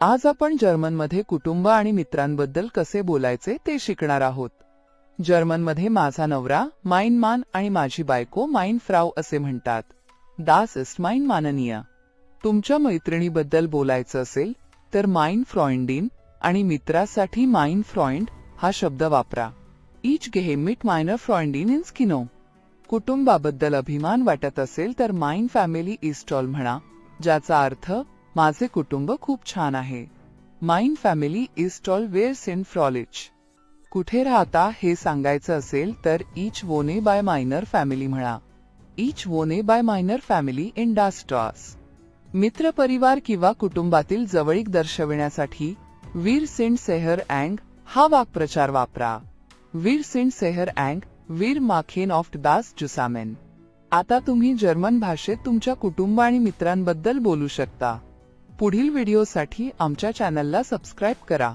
आज आपण जर्मनमध्ये कुटुंब आणि मित्रांबद्दल कसे बोलायचे ते शिकणार आहोत. जर्मनमध्ये माझा नवरा माइन मान आणि माझी बायको माइन फ्राव असे म्हणतात. दास इस्ट माइन माननीय तुमच्या मैत्रिणीबद्दल बोलायचं असेल तर माइन फ्रॉइंडिन आणि मित्रासाठी माइन फ्रॉइंड हा शब्द वापरा. इच गेहेमिट मायनर फ्रॉइंडिन इन स्किनो कुटुंबाबद्दल अभिमान वाटत असेल तर माइन फॅमिली इस्टॉल म्हणा ज्याचा अर्थ माझे कुटुंब खूप छान आहे. माइन फॅमिली इज टॉल वेअर्स इन फ्रॉलिच कुठे राहता हे सांगायचं असेल तर इच वोने बाय मायनर फॅमिली म्हणा. इच वोने बाय मायनर फॅमिली इन डास्टॉस मित्र परिवार किंवा कुटुंबातील जवळीक दर्शविण्यासाठी वीर सिंड सेहर अँग हा वाक्प्रचार वापरा. वीर सिंड सेहर अँग वीर माखेन ऑफ दास जुसामेन. आता तुम्ही जर्मन भाषेत तुमच्या कुटुंब आणि मित्रांबद्दल बोलू शकता. पुढील व्हिडिओसाठी आमच्या चॅनलला सबस्क्राईब करा.